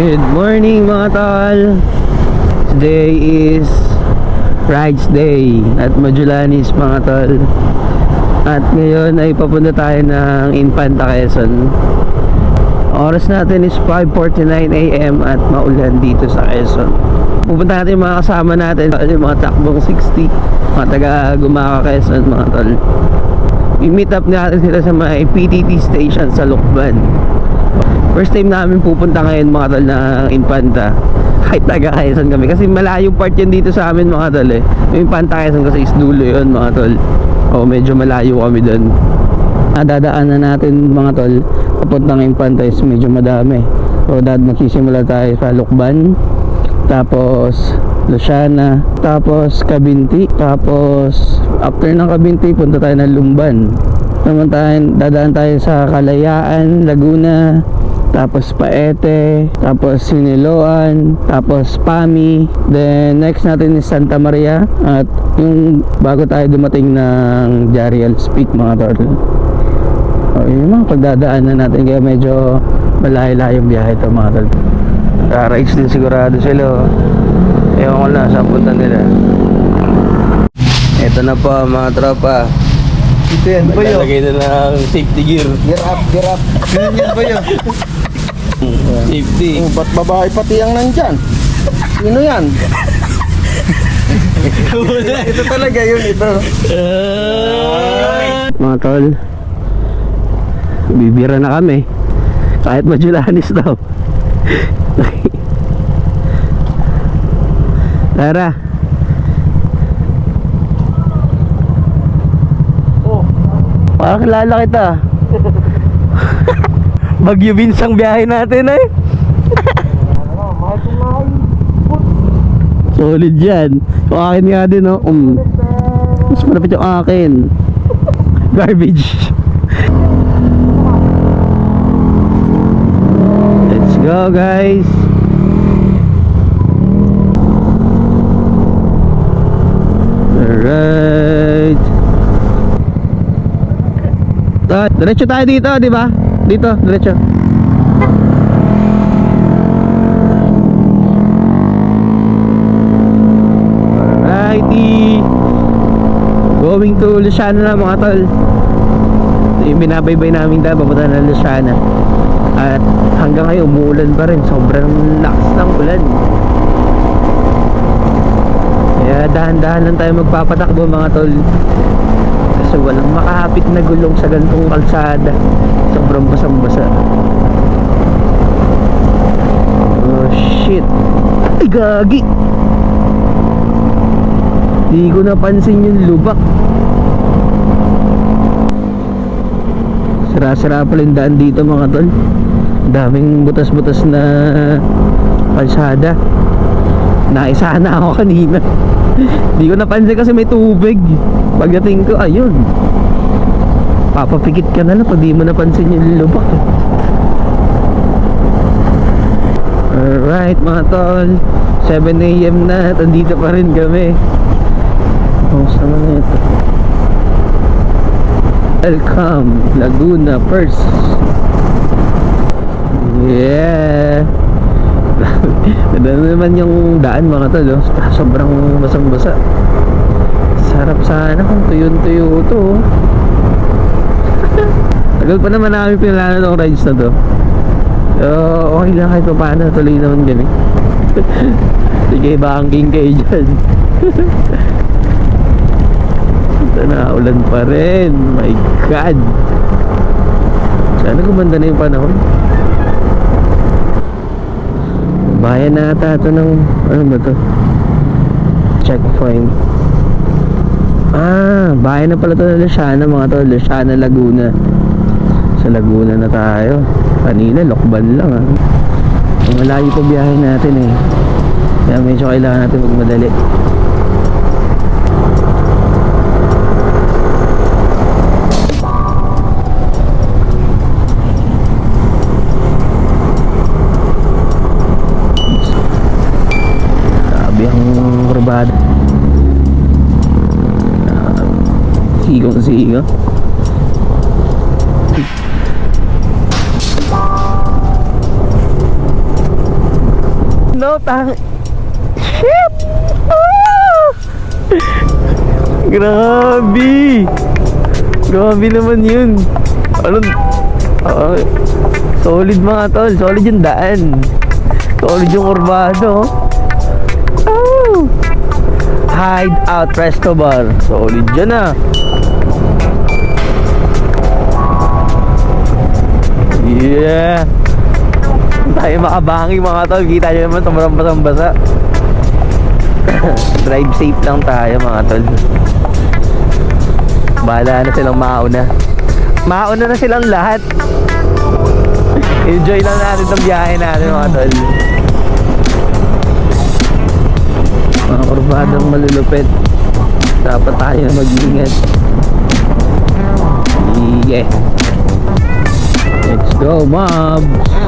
Good morning mga tol. Today is Rides Day at Majulanis mga tol. At ngayon ay papunta tayo ng Infanta Quezon. Oras natin is 5.49am at maulan dito sa Quezon. Pupunta natin yung mga kasama natin Yung mga takbong 60 Mga taga Gumaka Quezon mga tol. I-meet up natin sila sa may PTT station sa Lukban First time namin pupunta ngayon mga tol na Infanta. Kahit taga Quezon kami. Kasi malayong part yan dito sa amin mga tol eh. Yung Infanta Quezon kasi is dulo yun mga tol. O medyo malayo kami doon Nadadaanan natin mga tol Papuntang Infanta is medyo madami. So dad magsisimula tayo sa Lukban. Tapos Luciana. Tapos Kabinti. Tapos after ng Kabinti punta tayo ng Lumban. Naman tayo, dadaan tayo sa Kalayaan, Laguna, tapos Paete, tapos Siniloan, tapos Pami. Then next natin is Santa Maria at yung bago tayo dumating ng Jariel Peak mga turtle. O, oh, yung mga pagdadaan na natin kaya medyo malayo-layo biyahe ito mga turtle. Rarides din sigurado sila. Oh. Ewan ko na saan punta nila. Ito na po mga tropa. Ito yan ba yun? Naglalagay na ng safety gear. Gear up, gear up. Ganyan ba yun? 50. Oh, ba't babae pati ang nandyan? Sino yan? ito talaga yun, ito. Ah. Mga tol, bibira na kami. Kahit madulanis daw. Tara. Oh. Parang kilala kita. Bagyo binsang biyahe natin eh. mahal. Solid yan. Yung akin nga din oh. Um, mas malapit yung akin. Garbage. Let's go guys. Alright. Ah, diretso tayo dito, di ba? Dito, diretso. Alrighty. Going to Luciana na mga tol. Yung binabaybay namin dahil papunta na Luciana. At hanggang ngayon umuulan pa rin. Sobrang lakas ng ulan. Kaya dahan-dahan lang tayo magpapatakbo mga tol. Kasi walang makahapit na gulong sa gantong kalsada. Sobrang basang-basa. Oh shit. Ay gagi. Di ko napansin yung lubak. Sira-sira pala yung daan dito mga tol. Daming butas-butas na kalsada. Naisa na ako kanina. Di ko napansin kasi may tubig. Pagdating ko, ayun. Papapikit ka na lang pag di mo napansin yung lubak. Alright mga tol 7am na at andito pa rin kami Kumusta naman ito Welcome Laguna First Yeah Ganda na naman yung daan mga tol oh. Sobrang basang basa Sarap sana kung tuyon-tuyo to oh. Tagal pa naman namin pinalano ng rides na to. So, okay lang kahit pa paano Tuloy naman kami. Sige, banking kayo dyan. Ito na, ulan pa rin. My God. Sana gumanda na yung panahon. Bayan na ata ito ng Ano ba to? Checkpoint. Ah, bayan na pala ito ng Luciana mga to Luciana Laguna Sa Laguna na tayo. Kanina, lokban lang ah. Ang malayo pa biyahe natin eh. Kaya medyo kailangan natin magmadali. Grabe ang kurbada. Sigong sigo Tang... Shit! Ah! Grabe! Grabe naman yun. Ano? Ah, solid mga tol. Solid yung daan. Solid yung kurbado. Oh! Hide out resto bar. Solid dyan ah. Yeah! Tayo makabangi mga tol. Kita nyo naman sobrang basang-basa. Drive safe lang tayo mga tol. Bahala na silang mauna. Mauna na silang lahat. Enjoy lang natin itong biyahe natin mga tol. Mga kurbadang malulupit. Dapat tayo mag-ingat. Yeah. Let's go, mobs!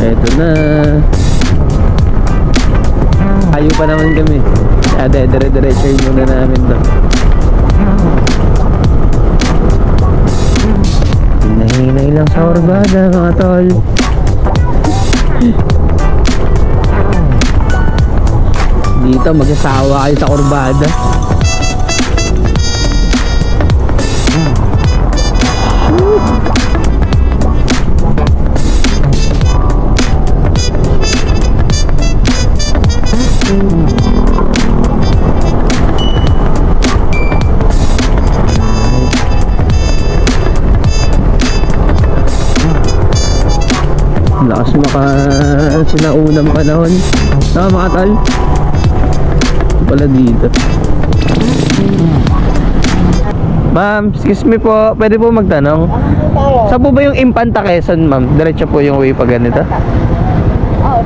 Eto na. Ayaw pa naman kami. Ade, dire-diretso yung muna namin to. Hinahinay lang sa orbada mga tol. Dito magsasawa kayo sa orbada. Lakas maka sinaunang panahon. Tama mga. Ito Pala dito. Ma'am, excuse me po, pwede po magtanong? Saan po ba yung Impanta Quezon, ma'am? Diretso po yung way pa ganito?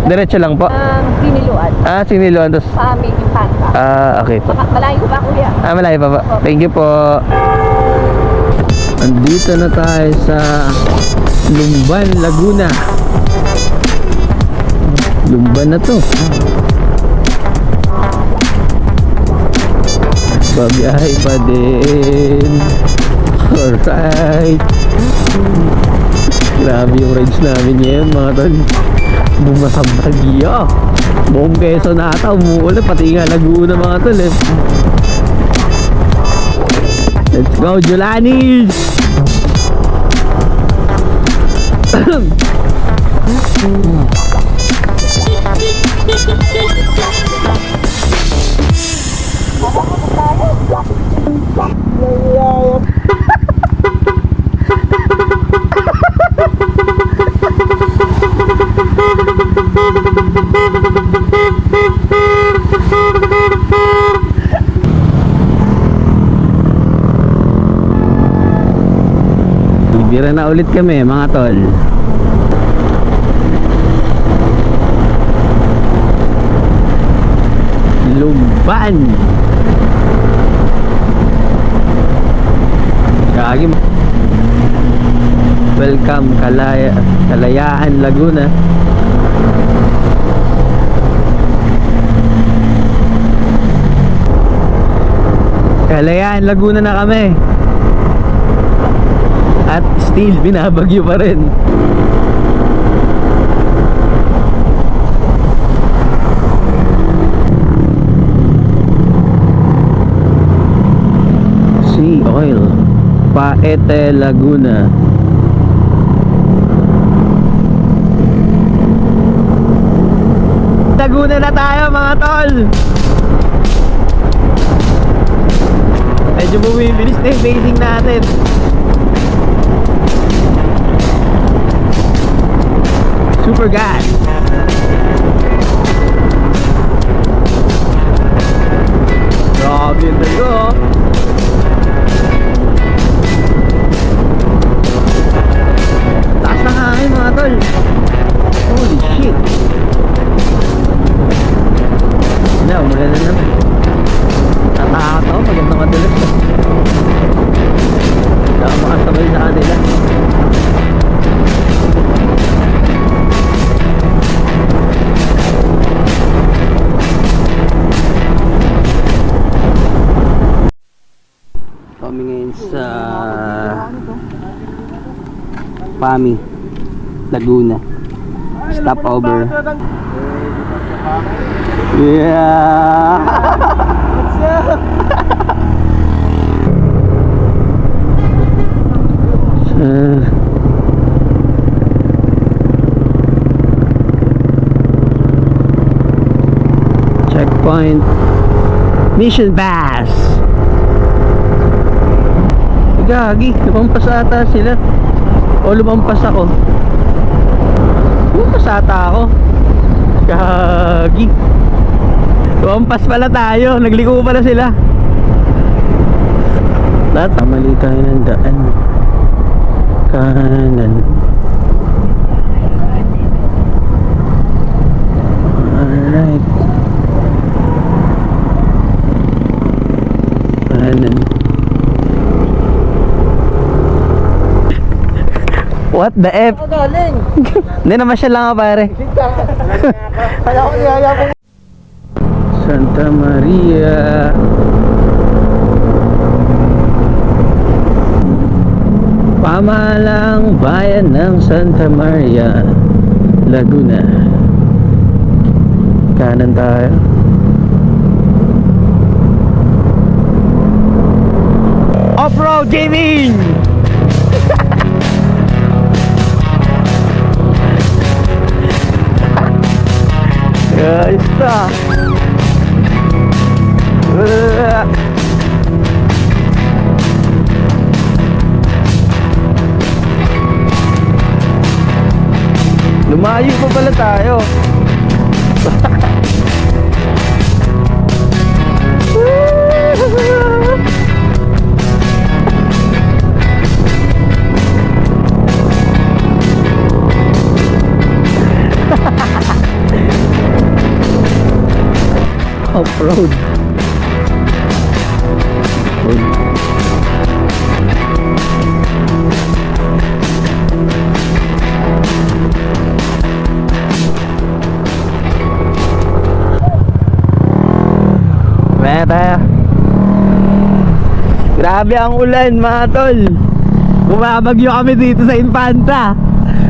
Diretso lang po? um, piniluan. Ah, siniluan. Tapos, Sa amin yung panta. ah, okay po. Malayo ko ba kuya? Ah, malayo pa po. Thank you po. Andito na tayo sa Lumban, Laguna. Lumban na to. Babiyahe pa din. Alright. Grabe yung rides namin ngayon mga tol. Bumasang bagyo. Buong Quezon na ata umuulan. Pati nga Laguna mga tol eh. Let's go, Julanis! Bira na ulit kami mga tol. Kagi mo. Welcome Kalaya Kalayaan Laguna. Kalayaan Laguna na kami. At still binabagyo pa rin. Paete Laguna. Laguna na tayo mga tol. Medyo bumibilis na yung pacing natin. Super gas Pami, Laguna. Stopover. Yeah. Uh, checkpoint. Mission Pass. Gagi, lumampas ata sila. O lumampas ako. Lumampas ata ako. Gagi. Lumampas pala tayo. Nagliko pala sila. Lahat, mali tayo ng daan. Kanan. Alright. Kanan. What the F? Galing. Hindi naman siya lang ako pare. Kaya ako niyaya ko. Santa Maria. Pamahalang bayan ng Santa Maria, Laguna. Kanan tayo. Off-road gaming! Ayos na. Lumayo pa pala tayo. Maya tayo. Grabe ang ulan mga tol. Bumabagyo kami dito sa Infanta.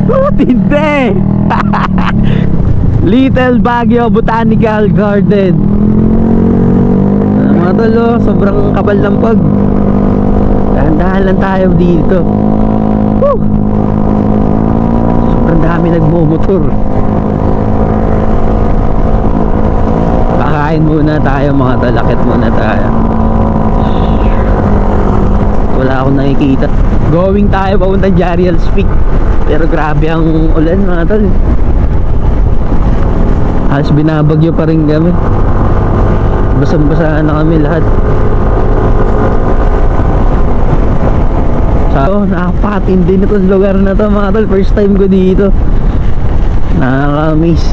Oh, tinte. Little Baguio Botanical Garden. Tol, oh, sobrang kapal ng pag. Dahan-dahan lang tayo dito. Woo! Sobrang dami nagmumotor. Kakain muna tayo mga tol. Akit muna tayo. Wala akong nakikita. Going tayo papunta Jariel's Peak. Pero grabe ang ulan mga tol. Halos binabagyo pa rin kami. Basang-basaan na kami lahat. So, nakapatindi na itong lugar na to mga tol. First time ko dito. Nakaka-miss.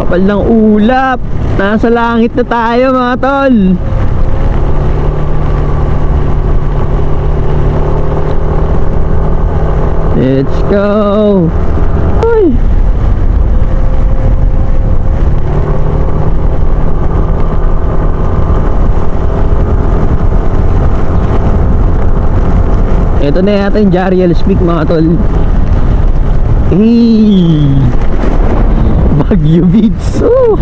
Kapal ng ulap. Nasa langit na tayo mga tol. Let's go. Ay. Ito na yata yung Jariel Speak mga tol. Hey! Bagyo Beats. Oh!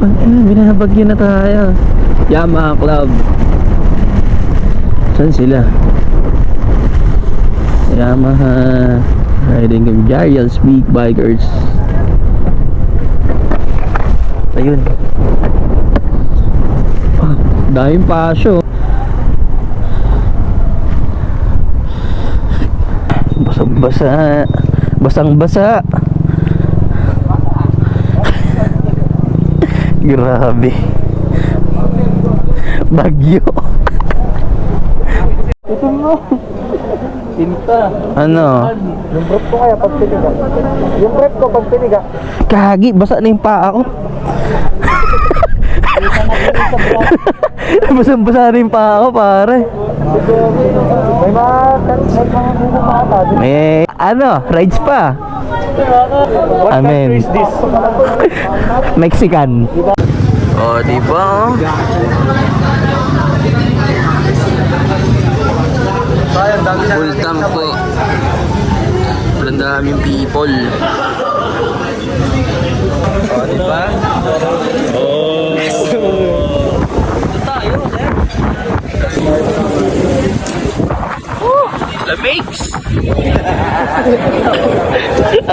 Ina, binabagyo na tayo. Yamaha Club. Saan sila? Yamaha Riding of Jariel Speak Bikers. Ayun. Ah, daming pasyo. Basang-basa. Basang-basa. Grabe. Bagyo. Ito mo. Tinta. Ano? Yung brief ko kaya pag piniga. Yung brief ko pag piniga. Kagi, basa na yung paa ko. Basang-basa na yung paa ko, pare. May mga may mga buko pa ata. May, ano, rides pa. What Amen. is this? Mexican. Oh, di ba? Welcome po. Walang daming people. O, oh, di ba? Oh. Ito tayo, sir. Oh, Lamix!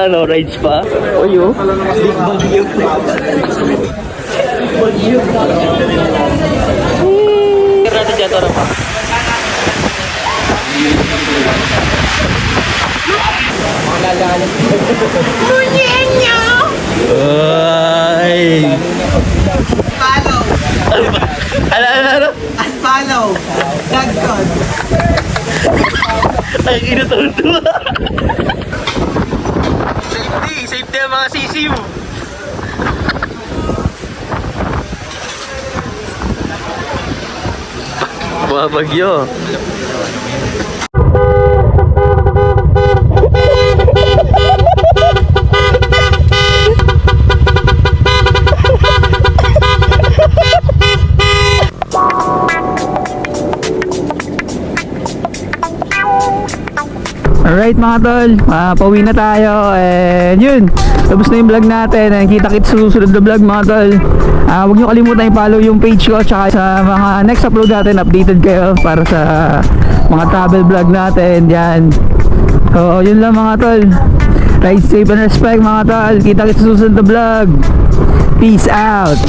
ano, rides pa? O yun? Big bagyo. Bagyo. Kira natin dyan, tara pa. Ay! Follow. Ano, ano, ano? Unfollow. Dagkon. Ang inutuwa. safety! Safety ang mga sisiw! Mga bagyo. Alright mga tol, uh, pauwi na tayo. And yun, tapos na yung vlog natin. And kita kits sa susunod na vlog mga tol. Uh, huwag nyo kalimutan i-follow yung page ko tsaka sa mga next upload natin. Updated kayo para sa mga travel vlog natin. Yan. So yun lang mga tol. Ride safe and respect mga tol. Kita kits sa susunod na vlog. Peace out